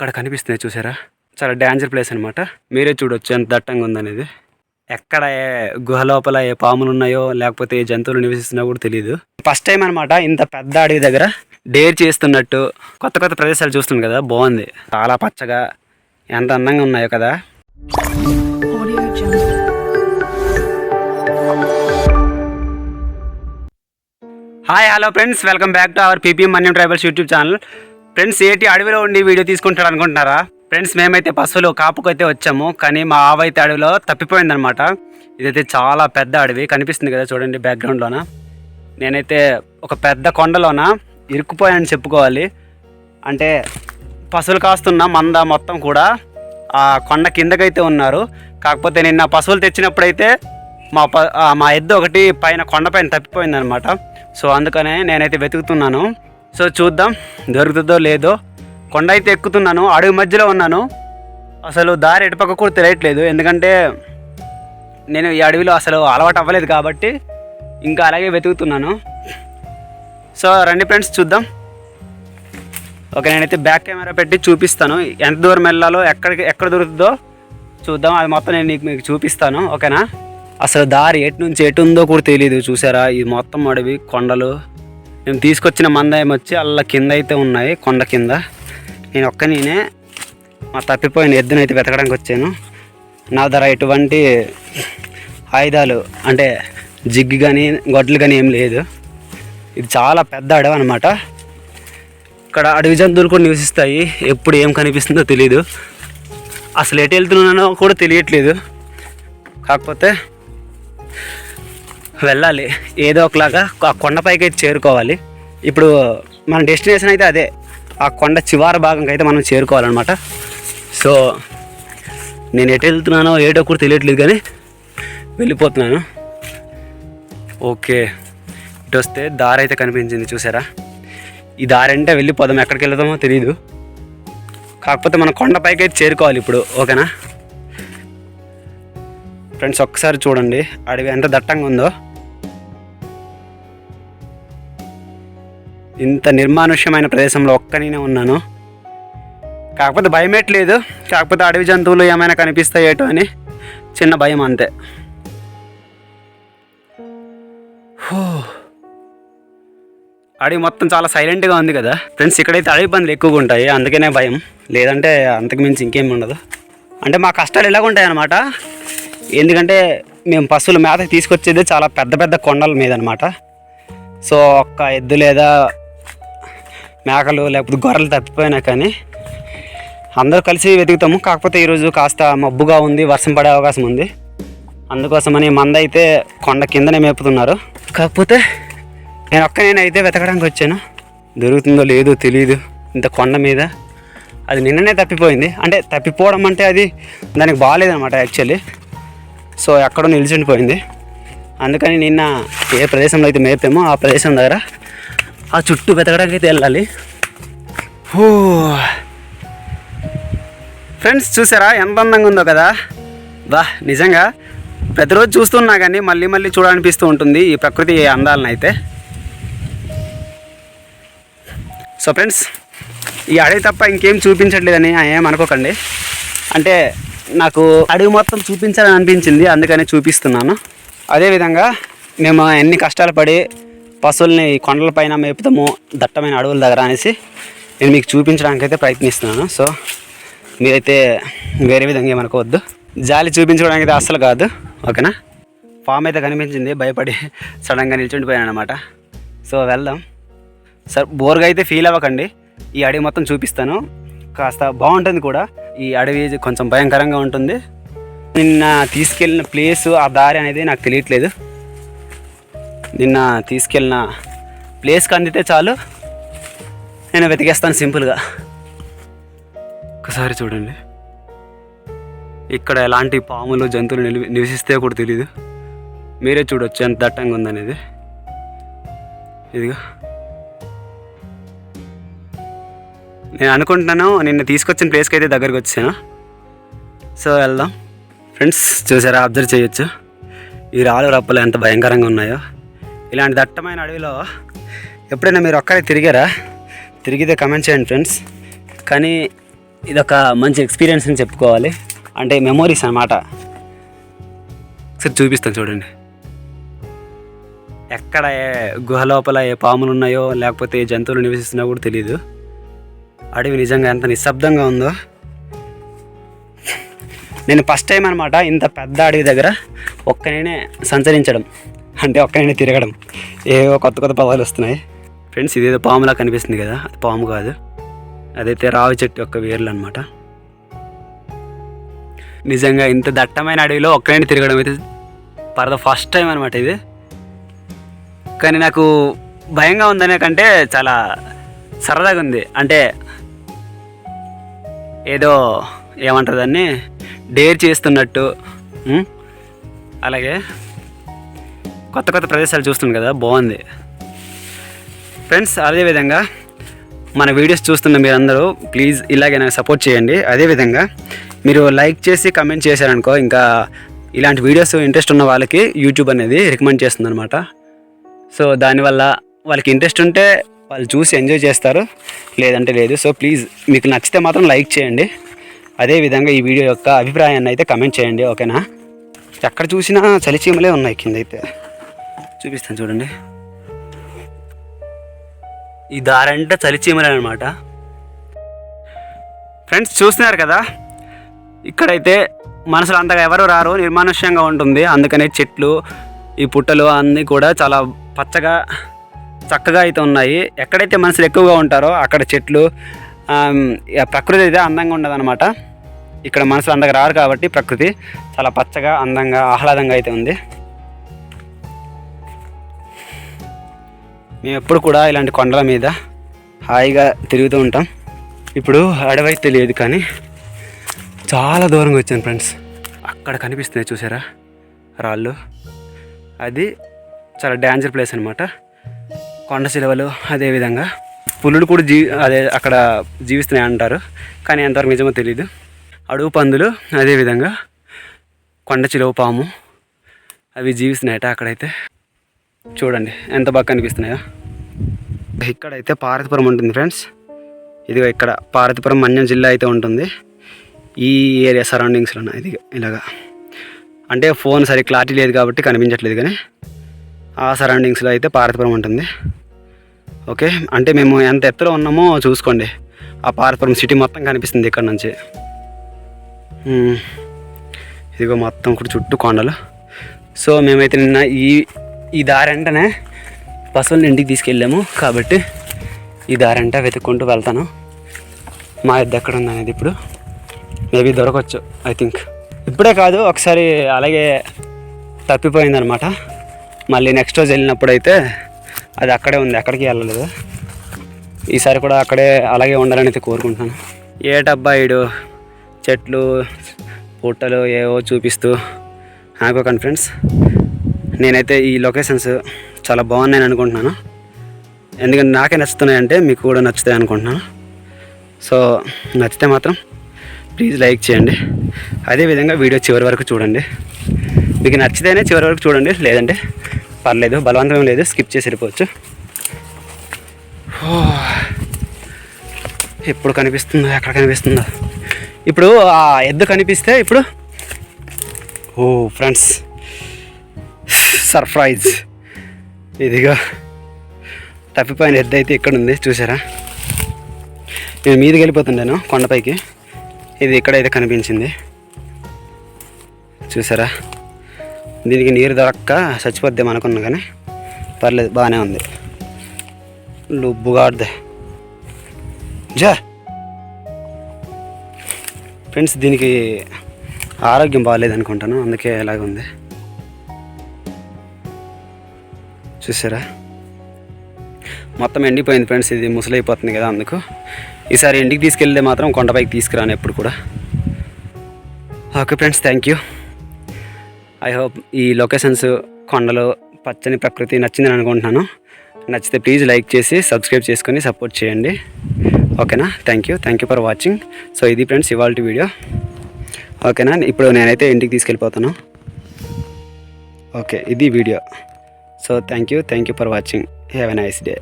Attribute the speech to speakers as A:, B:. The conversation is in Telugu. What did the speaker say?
A: అక్కడ కనిపిస్తున్నాయి చూసారా చాలా డేంజర్ ప్లేస్ అనమాట మీరే చూడొచ్చు ఎంత దట్టంగా ఉందనేది ఎక్కడ ఏ గుహ లోపల ఏ పాములు ఉన్నాయో లేకపోతే ఏ జంతువులు నివసిస్తున్నా కూడా తెలియదు ఫస్ట్ టైం అనమాట ఇంత పెద్ద అడవి దగ్గర డేర్ చేస్తున్నట్టు కొత్త కొత్త ప్రదేశాలు చూస్తున్నాం కదా బాగుంది చాలా పచ్చగా ఎంత అందంగా ఉన్నాయో కదా hi hello friends welcome back to our PPM Manyam tribals YouTube channel friends ఏటి అడవిలో ఉండి వీడియో తీసుకుంటాడు అనుకుంటున్నారా ఫ్రెండ్స్ మేమైతే పశువులు కాపుకైతే వచ్చాము కానీ మా ఆవైతే అడవిలో తప్పిపోయిందనమాట ఇదైతే చాలా పెద్ద అడవి కనిపిస్తుంది కదా చూడండి బ్యాక్గ్రౌండ్లోన నేనైతే ఒక పెద్ద కొండలోన ఇరుక్కుపోయానని చెప్పుకోవాలి అంటే పశువులు కాస్తున్న మంద మొత్తం కూడా ఆ కొండ కిందకైతే ఉన్నారు కాకపోతే నిన్న పశువులు తెచ్చినప్పుడైతే మా ప మా ఎద్దు ఒకటి పైన కొండపైన తప్పిపోయింది అనమాట సో అందుకనే నేనైతే వెతుకుతున్నాను సో చూద్దాం దొరుకుతుందో లేదో కొండ అయితే ఎక్కుతున్నాను అడుగు మధ్యలో ఉన్నాను అసలు దారి ఎటుపక్క కూడా తెలియట్లేదు ఎందుకంటే నేను ఈ అడవిలో అసలు అలవాటు అవ్వలేదు కాబట్టి ఇంకా అలాగే వెతుకుతున్నాను సో రండి ఫ్రెండ్స్ చూద్దాం ఓకే నేనైతే బ్యాక్ కెమెరా పెట్టి చూపిస్తాను ఎంత దూరం వెళ్ళాలో ఎక్కడికి ఎక్కడ దొరుకుతుందో చూద్దాం అది మొత్తం నేను నీకు మీకు చూపిస్తాను ఓకేనా అసలు దారి ఎటు నుంచి ఎటు ఉందో కూడా తెలియదు చూసారా ఇది మొత్తం అడవి కొండలు నేను తీసుకొచ్చిన మందాయం వచ్చి అలా కింద అయితే ఉన్నాయి కొండ కింద నేను ఒక్క నేనే మా తప్పిపోయిన ఎద్దునైతే వెతకడానికి వచ్చాను నా ధర ఎటువంటి ఆయుధాలు అంటే జిగ్గు కానీ గొడ్లు కానీ ఏం లేదు ఇది చాలా పెద్ద అడవి అనమాట ఇక్కడ అడవి జంతువులు కూడా నివసిస్తాయి ఎప్పుడు ఏం కనిపిస్తుందో తెలియదు అసలు ఎటు వెళ్తున్నానో కూడా తెలియట్లేదు కాకపోతే వెళ్ళాలి ఏదో ఒకలాగా ఆ కొండపైకి అయితే చేరుకోవాలి ఇప్పుడు మన డెస్టినేషన్ అయితే అదే ఆ కొండ చివరి భాగంకి అయితే మనం చేరుకోవాలన్నమాట సో నేను ఎటు వెళ్తున్నానో ఏటో కూడా తెలియట్లేదు కానీ వెళ్ళిపోతున్నాను ఓకే ఇటు వస్తే దారి అయితే కనిపించింది చూసారా ఈ దారి అంటే వెళ్ళిపోదాం ఎక్కడికి వెళ్దామో తెలియదు కాకపోతే మనం కొండపైకి అయితే చేరుకోవాలి ఇప్పుడు ఓకేనా ఫ్రెండ్స్ ఒక్కసారి చూడండి అడవి ఎంత దట్టంగా ఉందో ఇంత నిర్మానుష్యమైన ప్రదేశంలో ఒక్కనే ఉన్నాను కాకపోతే భయం ఏట్లేదు కాకపోతే అడవి జంతువులు ఏమైనా కనిపిస్తాయేటో అని చిన్న భయం అంతే అడవి మొత్తం చాలా సైలెంట్గా ఉంది కదా ఫ్రెండ్స్ ఇక్కడైతే అడవి పనులు ఎక్కువగా ఉంటాయి అందుకనే భయం లేదంటే అంతకుమించి ఇంకేం ఉండదు అంటే మా కష్టాలు ఉంటాయి ఉంటాయన్నమాట ఎందుకంటే మేము పశువుల మేతకి తీసుకొచ్చేది చాలా పెద్ద పెద్ద కొండల మీద అనమాట సో ఒక్క ఎద్దు లేదా మేకలు లేకపోతే గొర్రెలు తప్పిపోయినా కానీ అందరూ కలిసి వెతుకుతాము కాకపోతే ఈరోజు కాస్త మబ్బుగా ఉంది వర్షం పడే అవకాశం ఉంది అందుకోసమని మంద అయితే కొండ కిందనే మేపుతున్నారు కాకపోతే నేను ఒక్క నేనైతే వెతకడానికి వచ్చాను దొరుకుతుందో లేదో తెలియదు ఇంత కొండ మీద అది నిన్ననే తప్పిపోయింది అంటే తప్పిపోవడం అంటే అది దానికి బాగాలేదనమాట యాక్చువల్లీ సో ఎక్కడో నిలిచిండిపోయింది అందుకని నిన్న ఏ ప్రదేశంలో అయితే మేపామో ఆ ప్రదేశం దగ్గర ఆ చుట్టూ వెతకడానికి అయితే వెళ్ళాలి ఫ్రెండ్స్ చూసారా ఎంత అందంగా ఉందో కదా వా నిజంగా ప్రతిరోజు చూస్తున్నా కానీ మళ్ళీ మళ్ళీ చూడాలనిపిస్తూ ఉంటుంది ఈ ప్రకృతి అందాలను అయితే సో ఫ్రెండ్స్ ఈ అడవి తప్ప ఇంకేం చూపించట్లేదని ఏం అనుకోకండి అంటే నాకు అడవి మొత్తం చూపించాలని అనిపించింది అందుకనే చూపిస్తున్నాను అదేవిధంగా మేము ఎన్ని కష్టాలు పడి పశువుల్ని కొండలపైన మేపుతాము దట్టమైన అడవుల దగ్గర అనేసి నేను మీకు చూపించడానికి అయితే ప్రయత్నిస్తున్నాను సో మీరైతే వేరే విధంగా ఏమనుకోవద్దు జాలి చూపించుకోవడానికి అయితే అస్సలు కాదు ఓకేనా ఫామ్ అయితే కనిపించింది భయపడి సడన్గా నిల్చుండిపోయాను అనమాట సో వెళ్దాం సార్ బోర్గా అయితే ఫీల్ అవ్వకండి ఈ అడవి మొత్తం చూపిస్తాను కాస్త బాగుంటుంది కూడా ఈ అడవి కొంచెం భయంకరంగా ఉంటుంది నిన్న తీసుకెళ్ళిన ప్లేస్ ఆ దారి అనేది నాకు తెలియట్లేదు నిన్న తీసుకెళ్ళిన ప్లేస్కి అందితే చాలు నేను వెతికేస్తాను సింపుల్గా ఒకసారి చూడండి ఇక్కడ ఎలాంటి పాములు జంతువులు నిలి నివసిస్తే కూడా తెలియదు మీరే చూడొచ్చు ఎంత దట్టంగా ఉందనేది ఇదిగా నేను అనుకుంటున్నాను నిన్న తీసుకొచ్చిన ప్లేస్కి అయితే దగ్గరికి వచ్చాను సో వెళ్దాం ఫ్రెండ్స్ చూసారా అబ్జర్వ్ చేయొచ్చు ఈ రాళ్ళు రప్పలు ఎంత భయంకరంగా ఉన్నాయో ఇలాంటి దట్టమైన అడవిలో ఎప్పుడైనా మీరు ఒక్కరే తిరిగారా తిరిగితే కమెంట్ చేయండి ఫ్రెండ్స్ కానీ ఇదొక మంచి ఎక్స్పీరియన్స్ అని చెప్పుకోవాలి అంటే మెమోరీస్ అనమాట సరే చూపిస్తాను చూడండి ఎక్కడ ఏ గుహ లోపల ఏ పాములు ఉన్నాయో లేకపోతే ఏ జంతువులు నివసిస్తున్నా కూడా తెలియదు అడవి నిజంగా ఎంత నిశ్శబ్దంగా ఉందో నేను ఫస్ట్ టైం అనమాట ఇంత పెద్ద అడవి దగ్గర ఒక్క నేనే సంచరించడం అంటే ఒక్కనే తిరగడం ఏవో కొత్త కొత్త పదాలు వస్తున్నాయి ఫ్రెండ్స్ ఇదేదో పాములా కనిపిస్తుంది కదా అది పాము కాదు అదైతే రావి చెట్టు యొక్క వేర్లు అనమాట నిజంగా ఇంత దట్టమైన అడవిలో ఒక్కనే తిరగడం అయితే పర్ ఫస్ట్ టైం అనమాట ఇది కానీ నాకు భయంగా ఉందనే కంటే చాలా సరదాగా ఉంది అంటే ఏదో ఏమంటారు దాన్ని డేర్ చేస్తున్నట్టు అలాగే కొత్త కొత్త ప్రదేశాలు చూస్తుంది కదా బాగుంది ఫ్రెండ్స్ అదేవిధంగా మన వీడియోస్ చూస్తున్న మీరందరూ ప్లీజ్ ఇలాగే నాకు సపోర్ట్ చేయండి అదేవిధంగా మీరు లైక్ చేసి కమెంట్ చేశారనుకో ఇంకా ఇలాంటి వీడియోస్ ఇంట్రెస్ట్ ఉన్న వాళ్ళకి యూట్యూబ్ అనేది రికమెండ్ చేస్తుందనమాట సో దానివల్ల వాళ్ళకి ఇంట్రెస్ట్ ఉంటే వాళ్ళు చూసి ఎంజాయ్ చేస్తారు లేదంటే లేదు సో ప్లీజ్ మీకు నచ్చితే మాత్రం లైక్ చేయండి అదేవిధంగా ఈ వీడియో యొక్క అభిప్రాయాన్ని అయితే కమెంట్ చేయండి ఓకేనా ఎక్కడ చూసినా చలిచీమలే ఉన్నాయి కింద అయితే చూపిస్తాను చూడండి ఈ దారంటే చలిచీమలు అనమాట ఫ్రెండ్స్ చూస్తున్నారు కదా ఇక్కడైతే మనసులు అంతగా ఎవరు రారు నిర్మానుష్యంగా ఉంటుంది అందుకనే చెట్లు ఈ పుట్టలు అన్నీ కూడా చాలా పచ్చగా చక్కగా అయితే ఉన్నాయి ఎక్కడైతే మనసులు ఎక్కువగా ఉంటారో అక్కడ చెట్లు ప్రకృతి అయితే అందంగా అనమాట ఇక్కడ మనసులు అంతగా రారు కాబట్టి ప్రకృతి చాలా పచ్చగా అందంగా ఆహ్లాదంగా అయితే ఉంది మేము ఎప్పుడు కూడా ఇలాంటి కొండల మీద హాయిగా తిరుగుతూ ఉంటాం ఇప్పుడు అడవి తెలియదు కానీ చాలా దూరంగా వచ్చాను ఫ్రెండ్స్ అక్కడ కనిపిస్తున్నాయి చూసారా రాళ్ళు అది చాలా డేంజర్ ప్లేస్ అనమాట కొండ శిలవలు అదేవిధంగా పులులు కూడా జీ అదే అక్కడ జీవిస్తున్నాయి అంటారు కానీ ఎంతవరకు నిజమో తెలియదు అడవు పందులు అదేవిధంగా కొండ చిలువ పాము అవి జీవిస్తున్నాయట అక్కడైతే చూడండి ఎంత బాగా కనిపిస్తున్నాయో ఇక్కడైతే పార్వతిపురం ఉంటుంది ఫ్రెండ్స్ ఇదిగో ఇక్కడ పార్వతిపురం మన్యం జిల్లా అయితే ఉంటుంది ఈ ఏరియా సరౌండింగ్స్లోన ఇది ఇలాగా అంటే ఫోన్ సరి క్లారిటీ లేదు కాబట్టి కనిపించట్లేదు కానీ ఆ సరౌండింగ్స్లో అయితే పార్వతిపురం ఉంటుంది ఓకే అంటే మేము ఎంత ఎత్తులో ఉన్నామో చూసుకోండి ఆ పార్వతిపురం సిటీ మొత్తం కనిపిస్తుంది ఇక్కడ నుంచి ఇదిగో మొత్తం కూడా చుట్టూ కొండలు సో మేమైతే నిన్న ఈ ఈ దారి వెంటనే బస్సులను ఇంటికి తీసుకెళ్ళాము కాబట్టి ఈ దారి అంటే వెతుక్కుంటూ వెళ్తాను మా ఇద్దరు ఎక్కడ ఉందనేది ఇప్పుడు మేబీ దొరకవచ్చు ఐ థింక్ ఇప్పుడే కాదు ఒకసారి అలాగే తప్పిపోయిందనమాట మళ్ళీ నెక్స్ట్ రోజు వెళ్ళినప్పుడు అయితే అది అక్కడే ఉంది అక్కడికి వెళ్ళలేదు ఈసారి కూడా అక్కడే అలాగే ఉండాలని అయితే ఏ డబ్బా ఇడు చెట్లు పుట్టలు ఏవో చూపిస్తూ హ్యాపీ కాన్ఫిడెన్స్ నేనైతే ఈ లొకేషన్స్ చాలా బాగున్నాయని అనుకుంటున్నాను ఎందుకంటే నాకే నచ్చుతున్నాయంటే మీకు కూడా నచ్చుతాయి అనుకుంటున్నాను సో నచ్చితే మాత్రం ప్లీజ్ లైక్ చేయండి అదేవిధంగా వీడియో చివరి వరకు చూడండి మీకు నచ్చితేనే చివరి వరకు చూడండి లేదంటే పర్లేదు బలవంతం లేదు స్కిప్ చేసి వెళ్ళిపోవచ్చు ఎప్పుడు కనిపిస్తుందో ఎక్కడ కనిపిస్తుందో ఇప్పుడు ఆ ఎద్దు కనిపిస్తే ఇప్పుడు ఓ ఫ్రెండ్స్ సర్ప్రైజ్ ఇదిగో తప్పిపోయిన ఎద్దు అయితే ఇక్కడ ఉంది చూసారా నేను మీదకి వెళ్ళిపోతుండేను కొండపైకి ఇది ఇక్కడైతే కనిపించింది చూసారా దీనికి నీరు దొరక్క చచ్చిపోద్దాం అనుకున్నా కానీ పర్లేదు బాగానే ఉంది లుబ్బుగాడ్దే జా ఫ్రెండ్స్ దీనికి ఆరోగ్యం బాగాలేదనుకుంటాను అనుకుంటాను అందుకే ఇలాగ ఉంది చూసారా మొత్తం ఎండిపోయింది ఫ్రెండ్స్ ఇది ముసలైపోతుంది కదా అందుకు ఈసారి ఇంటికి తీసుకెళ్తే మాత్రం కొండపైకి తీసుకురాను ఎప్పుడు కూడా okay friends thank you I hope ఈ లొకేషన్స్ కొండలు పచ్చని ప్రకృతి నచ్చిందని అనుకుంటున్నాను నచ్చితే ప్లీజ్ లైక్ చేసి సబ్స్క్రైబ్ చేసుకొని సపోర్ట్ చేయండి ఓకేనా thank you thank you for watching so ఇది ఫ్రెండ్స్ ఇవాళ వీడియో ఓకేనా ఇప్పుడు నేనైతే ఇంటికి తీసుకెళ్ళిపోతాను ఓకే ఇది video So thank you for watching. Have a nice day.